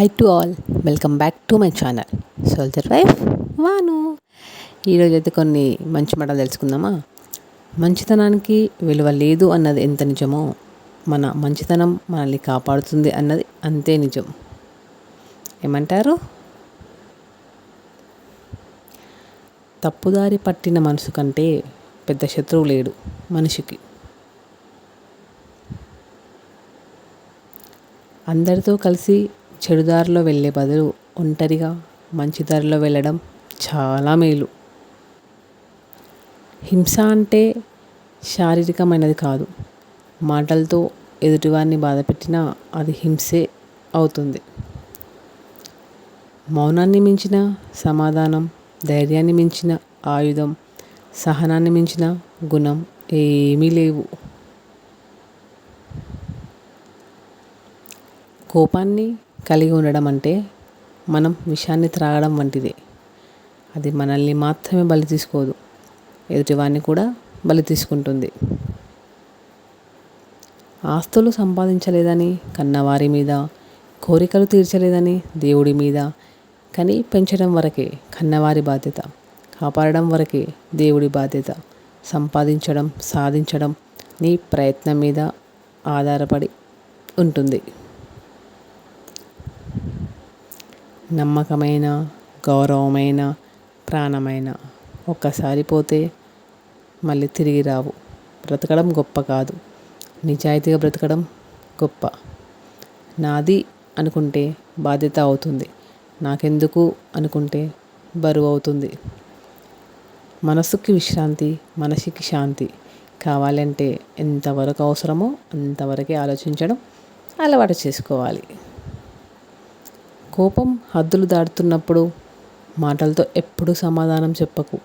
Hi to all welcome back to my channel soldier wife వాను ఈరోజు అయితే కొన్ని మంచి మాటలు తెలుసుకుందామా? మంచితనానికి విలువ లేదు అన్నది ఎంత నిజమో మన మంచితనం మనల్ని కాపాడుతుంది అన్నది అంతే నిజం. ఏమంటారు? తప్పుదారి పట్టిన మనసు కంటే పెద్ద శత్రువు లేడు మనిషికి. అందరితో కలిసి చెడుదారిలో వెళ్ళే బదులు ఒంటరిగా మంచి దారిలో వెళ్ళడం చాలా మేలు. హింస అంటే శారీరకమైనది కాదు. మాటలతో ఎదుటివారిని బాధపెట్టినా అది హింసే అవుతుంది. మౌనాన్ని మించిన సమాధానం ధైర్యాన్ని మించిన ఆయుధం సహనాన్ని మించిన గుణం ఏమీ లేవు. కోపాన్ని కలిగి ఉండడం అంటే మనం విషాన్ని త్రాగడం వంటిదే. అది మనల్ని మాత్రమే బలి తీసుకోదు. ఎదుటివాడిని కూడా బలి తీసుకుంటుంది. ఆస్తులు సంపాదించలేదని కన్నవారి మీద కోరికలు తీర్చలేదని దేవుడి మీద కానీ పెంచడం వరకే కన్నవారి బాధ్యత. కాపాడడం వరకే దేవుడి బాధ్యత. సంపాదించడం సాధించడం నీ ప్రయత్నం మీద ఆధారపడి ఉంటుంది. నమ్మకమైన గౌరవమైన ప్రాణమైన ఒక్కసారి పోతే మళ్ళీ తిరిగి రావు. బ్రతకడం గొప్ప కాదు. నిజాయితీగా బ్రతకడం గొప్ప. నాది అనుకుంటే బాధ్యత అవుతుంది. నాకెందుకు అనుకుంటే బరువు అవుతుంది. మనసుకి విశ్రాంతి మనసుకి శాంతి కావాలంటే ఎంతవరకు అవసరమో అంతవరకే ఆలోచించడం అలవాటు చేసుకోవాలి. కోపం హద్దులు దాటుతున్నప్పుడు మాటలతో ఎప్పుడూ సమాధానం చెప్పకు.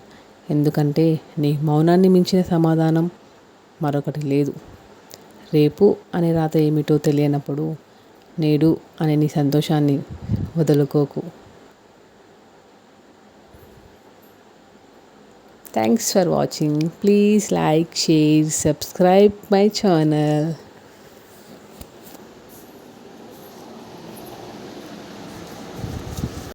ఎందుకంటే నీ మౌనాన్ని మించిన సమాధానం మరొకటి లేదు. రేపు అనే రాత ఏమిటో తెలియనప్పుడు నేడు అనే నీ సంతోషాన్ని వదులుకోకు. Thanks for watching please like share subscribe my channel